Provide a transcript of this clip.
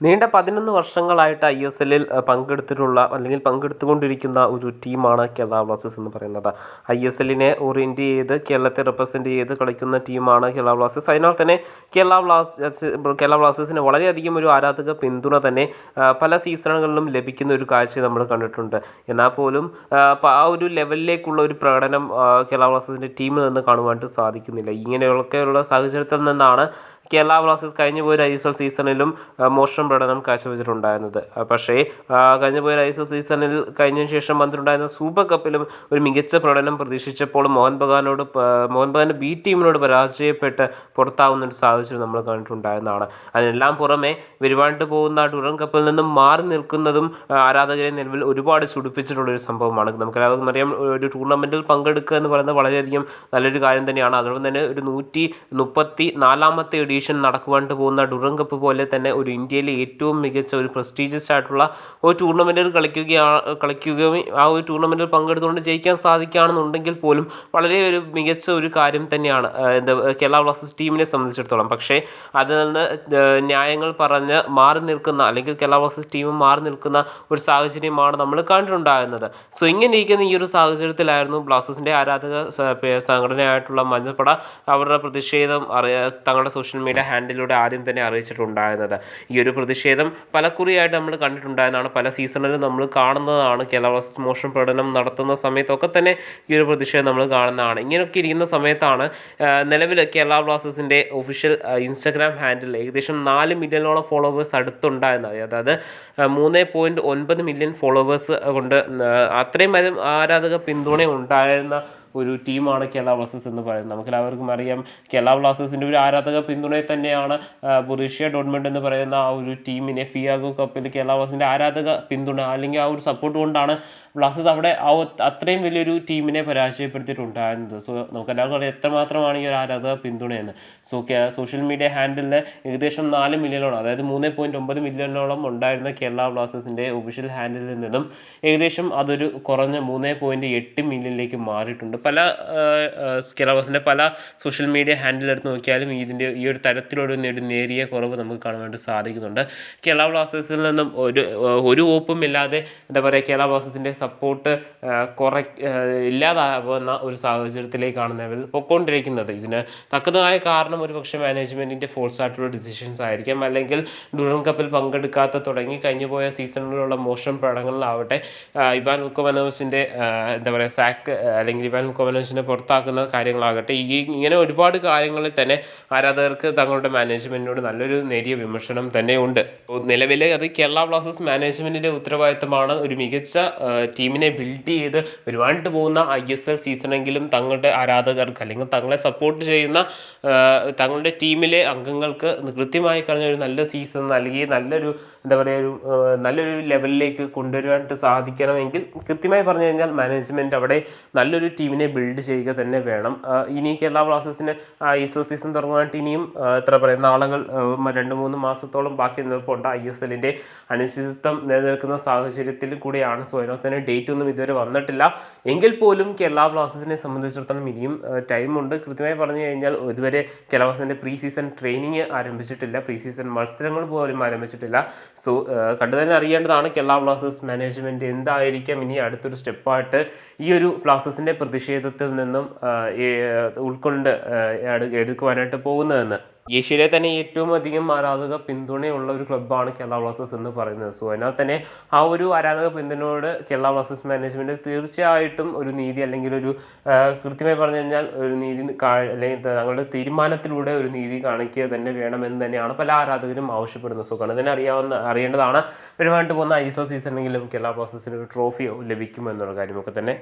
നീണ്ട പതിനൊന്ന് വർഷങ്ങളായിട്ട് ഐ എസ് എല്ലിൽ പങ്കെടുത്തിട്ടുള്ള അല്ലെങ്കിൽ പങ്കെടുത്തുകൊണ്ടിരിക്കുന്ന ഒരു ടീമാണ് കേരള ബ്ലാസ്റ്റേഴ്സ് എന്ന് പറയുന്നത്. ഐ എസ് എല്ലിനെ ഓറിയന്റ് ചെയ്ത് കേരളത്തെ റെപ്രസെന്റ് ചെയ്ത് കളിക്കുന്ന ടീമാണ് കേരള ബ്ലാസ്റ്റേഴ്സ്. അതിനാൽ തന്നെ കേരള ബ്ലാസ്റ്റേഴ്സ് കേരള ബ്ലാസ്റ്റേഴ്സിന് വളരെയധികം ഒരു ആരാധക പിന്തുണ തന്നെ പല സീസണുകളിലും ലഭിക്കുന്ന ഒരു കാഴ്ച നമ്മൾ കണ്ടിട്ടുണ്ട്. എന്നാൽ പോലും ആ, ഒരു ലെവലിലേക്കുള്ള ഒരു പ്രകടനം കേരള ബ്ലാസ്റ്റേഴ്സിന്റെ ടീമിൽ നിന്ന് കാണുവാനായിട്ട് സാധിക്കുന്നില്ല. ഇങ്ങനെയൊക്കെയുള്ള സാഹചര്യത്തിൽ നിന്നാണ് കേരള ബ്ലാസ്റ്റേഴ്സ് കഴിഞ്ഞു പോയ ഐ എസ് എൽ സീസണിലും മോശം പ്രകടനം കാഴ്ചവെച്ചിട്ടുണ്ടായിരുന്നത്. പക്ഷേ കഴിഞ്ഞു പോയ ഐ എസ് എൽ സീസണിൽ കഴിഞ്ഞതിന് ശേഷം വന്നിട്ടുണ്ടായിരുന്ന സൂപ്പർ കപ്പിലും ഒരു മികച്ച പ്രകടനം പ്രതീക്ഷിച്ചപ്പോൾ മോഹൻ ബഗാനോട് മോഹൻ ബഗാന്റെ ബി ടീമിനോട് പരാജയപ്പെട്ട് പുറത്താവുന്ന ഒരു സാഹചര്യം നമ്മൾ കണ്ടിട്ടുണ്ടായിരുന്നതാണ്. അതിനെല്ലാം പുറമെ വരുവാണ്ട് പോകുന്ന ഡുറൻ കപ്പിൽ നിന്നും മാറി നിൽക്കുന്നതും ആരാധകരെ നിലവിൽ ഒരുപാട് ചുടിപ്പിച്ചിട്ടുള്ള ഒരു സംഭവമാണ്. നമുക്കെല്ലാവർക്കും അറിയാം ഒരു ടൂർണമെന്റിൽ പങ്കെടുക്കുക എന്ന് പറയുന്നത് വളരെയധികം നല്ലൊരു കാര്യം തന്നെയാണ്. അതുകൊണ്ട് തന്നെ ഒരു നൂറ്റി മുപ്പത്തി നാലാമത്തെ എഡിഷൻ നടക്കുവാണ്ട് പോകുന്ന ഡുറം കപ്പ് പോലെ തന്നെ ഒരു ഇന്ത്യയിലെ ഏറ്റവും മികച്ച ഒരു പ്രസ്റ്റീജിയസ് ആയിട്ടുള്ള ഒരു ടൂർണമെന്റിൽ കളിക്കുകയാണ് കളിക്കുകയും ആ ഒരു ടൂർണമെന്റിൽ പങ്കെടുത്തുകൊണ്ട് ജയിക്കാൻ സാധിക്കുകയാണെന്നുണ്ടെങ്കിൽ പോലും വളരെ ഒരു മികച്ച ഒരു കാര്യം തന്നെയാണ്. എന്താ കേരള ബ്ലാസ്റ്റേഴ്സ് ടീമിനെ സംബന്ധിച്ചിടത്തോളം. പക്ഷേ അതിൽ നിന്ന് ന്യായങ്ങൾ പറഞ്ഞ് മാറി നിൽക്കുന്ന അല്ലെങ്കിൽ കേരള ബ്ലാസ്റ്റേഴ്സ് ടീം മാറി നിൽക്കുന്ന ഒരു സാഹചര്യമാണ് നമ്മൾ കണ്ടിട്ടുണ്ടാകുന്നത് സോ ഇങ്ങനെ ഇരിക്കുന്ന ഈ ഒരു സാഹചര്യത്തിലായിരുന്നു ബ്ലാസ്റ്റേഴ്സിന്റെ ആരാധക സംഘടനയായിട്ടുള്ള മഞ്ഞപ്പട. അവരുടെ പ്രതിഷേധം അറിയ തങ്ങളുടെ സോഷ്യൽ മീഡിയ ഹാൻഡിലൂടെ ആദ്യം തന്നെ അറിയിച്ചിട്ടുണ്ടായിരുന്നത്. ഈ ഒരു പ്രതിഷേധം പലക്കുറിയായിട്ട് നമ്മൾ കണ്ടിട്ടുണ്ടായിരുന്നതാണ്. പല സീസണിലും നമ്മൾ കാണുന്നതാണ്. കേരള മോഷൻ പഠനം നടത്തുന്ന സമയത്തൊക്കെ തന്നെ ഈ ഒരു പ്രതിഷേധം നമ്മൾ കാണുന്നതാണ്. ഇങ്ങനെയൊക്കെ ഇരിക്കുന്ന സമയത്താണ് നിലവിൽ കേരള ബ്ലാസ്റ്റേഴ്സിന്റെ ഒഫീഷ്യൽ ഇൻസ്റ്റാഗ്രാം ഹാൻഡിൽ ഏകദേശം നാല് മില്യണോളം ഫോളോവേഴ്സ് അടുത്തുണ്ടായിരുന്നത്. അതായത് മൂന്ന് പോയിന്റ് ഒൻപത് മില്യൺ ഫോളോവേഴ്സ് കൊണ്ട് അത്രയും അധികം ആരാധക പിന്തുണ ഉണ്ടായിരുന്ന ഒരു ടീമാണ് കേരള ബ്ലാസ്റ്റേഴ്സ് എന്ന് പറയുന്നത്. നമുക്ക് എല്ലാവർക്കും അറിയാം കേരള ബ്ലാസ്റ്റേഴ്സിന്റെ ഒരു ആരാധക പിന്തുണയെ തന്നെയാണ് ബുറീഷ്യ ഡോട്ട്മെന്റ് എന്ന് പറയുന്ന ആ ഒരു ടീമിനെ ഫിയാഗോ കപ്പിൽ കേരള ബ്ലാസ്റ്റേഴ്സിന്റെ ആരാധക പിന്തുണ അല്ലെങ്കിൽ ആ ഒരു സപ്പോർട്ട് കൊണ്ടാണ് ബ്ലാസ്റ്റേഴ്സ് അവിടെ ആ അത്രയും വലിയൊരു ടീമിനെ പരാജയപ്പെടുത്തിയിട്ടുണ്ടായിരുന്നത് സോ നമുക്ക് എല്ലാവർക്കും അറിയാം എത്രമാത്രമാണ് ഈ ഒരു ആരാധക പിന്തുണയെന്ന്. സോ സോഷ്യൽ മീഡിയ ഹാൻഡിലിൽ ഏകദേശം നാല് മില്യണോളം അതായത് മൂന്ന് പോയിന്റ് ഒമ്പത് മില്യണോളം ഉണ്ടായിരുന്ന കേരള ബ്ലാസ്റ്റേഴ്സിന്റെ ഒഫീഷ്യൽ ഹാൻഡിലിൽ നിന്നും ഏകദേശം അതൊരു കുറഞ്ഞ മൂന്ന് പോയിന്റ് എട്ട് മില്യണിലേക്ക് മാറിയിട്ടുണ്ട്. പല ആ, ആ, കേരള ബ്ലാസ്റ്റേഴ്സിന്റെ പല സോഷ്യൽ മീഡിയ ഹാൻഡിൽ എടുത്ത് നോക്കിയാലും ഇതിന്റെ ഈ ഒരു തരത്തിലൊരു ഒരു നേരിയ കുറവ് നമുക്ക് കാണുവാനായിട്ട് സാധിക്കുന്നുണ്ട്. കേരള ബ്ലാസ്റ്റേഴ്സിൽ നിന്നും ഒരു ഒരു ഓപ്പും ഇല്ലാതെ എന്താ പറയുക കേരള ബ്ലാസ്റ്റേഴ്സിന്റെ സപ്പോർട്ട് കുറ ഇല്ലാതാവുന്ന ഒരു സാഹചര്യത്തിലേക്കാണ് നിലവിൽ പൊക്കോണ്ടിരിക്കുന്നത്. ഇതിന് തക്കതായ കാരണം ഒരു പക്ഷേ മാനേജ്മെന്റിന്റെ ഫോൾസ് ആയിട്ടുള്ള ഡിസിഷൻസ് ആയിരിക്കാം. അല്ലെങ്കിൽ ഡുറൻ കപ്പിൽ പങ്കെടുക്കാത്ത തുടങ്ങി കഴിഞ്ഞു പോയ സീസണുകളിലുള്ള മോശം പ്രകടനങ്ങളിലാവട്ടെ ഇവാൻ ഉക്കോവനോസിന്റെ എന്താ പറയുക സാക്ക് അല്ലെങ്കിൽ ഇവാൻ ലുക്കോവനോസിനെ പുറത്താക്കുന്ന കാര്യങ്ങളാകട്ടെ. ഈ ഇങ്ങനെ ഒരുപാട് കാര്യങ്ങളിൽ തന്നെ ആരാധകർക്ക് തങ്ങളുടെ മാനേജ്മെന്റിനോട് നല്ലൊരു നേരിയ വിമർശനം തന്നെ ഉണ്ട്. നിലവിൽ അത് കേരള ബ്ലാസ്റ്റേഴ്സ് മാനേജ്മെന്റിന്റെ ഉത്തരവാദിത്തമാണ് ഒരു മികച്ച ടീമിനെ ബിൽഡ് ചെയ്ത് ഒരുപാട് പോകുന്ന ഐ എസ് എൽ സീസണെങ്കിലും തങ്ങളുടെ ആരാധകർക്ക് അല്ലെങ്കിൽ തങ്ങളെ സപ്പോർട്ട് ചെയ്യുന്ന തങ്ങളുടെ ടീമിലെ അംഗങ്ങൾക്ക് കൃത്യമായി കഴിഞ്ഞ ഒരു നല്ല സീസൺ നൽകി നല്ലൊരു എന്താ പറയുക ഒരു നല്ലൊരു ലെവലിലേക്ക് കൊണ്ടുവരുവാനായിട്ട് സാധിക്കണമെങ്കിൽ കൃത്യമായി പറഞ്ഞു കഴിഞ്ഞാൽ മാനേജ്മെന്റ് അവിടെ നല്ലൊരു ടീമിനെ ബിൽഡ് ചെയ്യുക തന്നെ വേണം. ഇനി കേരള ബ്ലാസ്റ്റേഴ്സിന് ഐ എസ് എൽ സീസൺ തുടങ്ങാനായിട്ട് ഇനിയും എത്ര പറയുക നാളുകൾ രണ്ട് മൂന്ന് മാസത്തോളം ബാക്കി നിൽപ്പുണ്ട് ഐ എസ് എല്ലിന്റെ അനിശ്ചിതത്വം നിലനിൽക്കുന്ന സാഹചര്യത്തിൽ കൂടിയാണ് സോ അതിനകത്ത് ഡേറ്റ് ഒന്നും ഇതുവരെ വന്നിട്ടില്ല. എങ്കിൽ പോലും കേരള ബ്ലാസ്റ്റേഴ്സിനെ സംബന്ധിച്ചിടത്തോളം ഇനിയും ടൈമുണ്ട് കൃത്യമായി പറഞ്ഞു കഴിഞ്ഞാൽ ഇതുവരെ കേരള പ്രീ സീസൺ ട്രെയിനിങ് ആരംഭിച്ചിട്ടില്ല. പ്രീ സീസൺ മത്സരങ്ങൾ പോലും ആരംഭിച്ചിട്ടില്ല. സോ കണ്ടു തന്നെ അറിയേണ്ടതാണ് കേരള ബ്ലാസ്റ്റേഴ്സ് മാനേജ്മെന്റ് എന്തായിരിക്കും ഇനി അടുത്തൊരു സ്റ്റെപ്പായിട്ട് ഈ ഒരു ബ്ലാസ്റ്റേഴ്സിന്റെ പ്രതിഷേധത്തിൽ നിന്നും ഉൾക്കൊണ്ട് എടുക്കുവാനായിട്ട് പോകുന്നതെന്ന്. ഏഷ്യയിലെ തന്നെ ഏറ്റവും അധികം ആരാധക പിന്തുണയുള്ള ഒരു ക്ലബ്ബാണ് കേരള ബ്ലാസ്റ്റേഴ്സ് എന്ന് പറയുന്നത്. സോ അതിനാൽ തന്നെ ആ ഒരു ആരാധക പിന്തുണയോട് കേരള ബ്ലാസ്റ്റേഴ്സ് മാനേജ്മെന്റ് തീർച്ചയായിട്ടും ഒരു നീതി അല്ലെങ്കിൽ ഒരു കൃത്യമായി പറഞ്ഞു കഴിഞ്ഞാൽ ഒരു നീതി അല്ലെങ്കിൽ തങ്ങളുടെ തീരുമാനത്തിലൂടെ ഒരു നീതി കാണിക്കുക തന്നെ വേണമെന്ന് തന്നെയാണ് പല ആരാധകരും ആവശ്യപ്പെടുന്നത്. സോ തന്നെ അറിയാവുന്ന അറിയേണ്ടതാണ്. ഒരുപാട് പോകുന്ന ഐ എസ് എൽ സീസണെങ്കിലും കേരള ബ്ലാസ്റ്റേഴ്സിന് ഒരു ട്രോഫിയോ ലഭിക്കുമെന്നുള്ള കാര്യമൊക്കെ തന്നെ.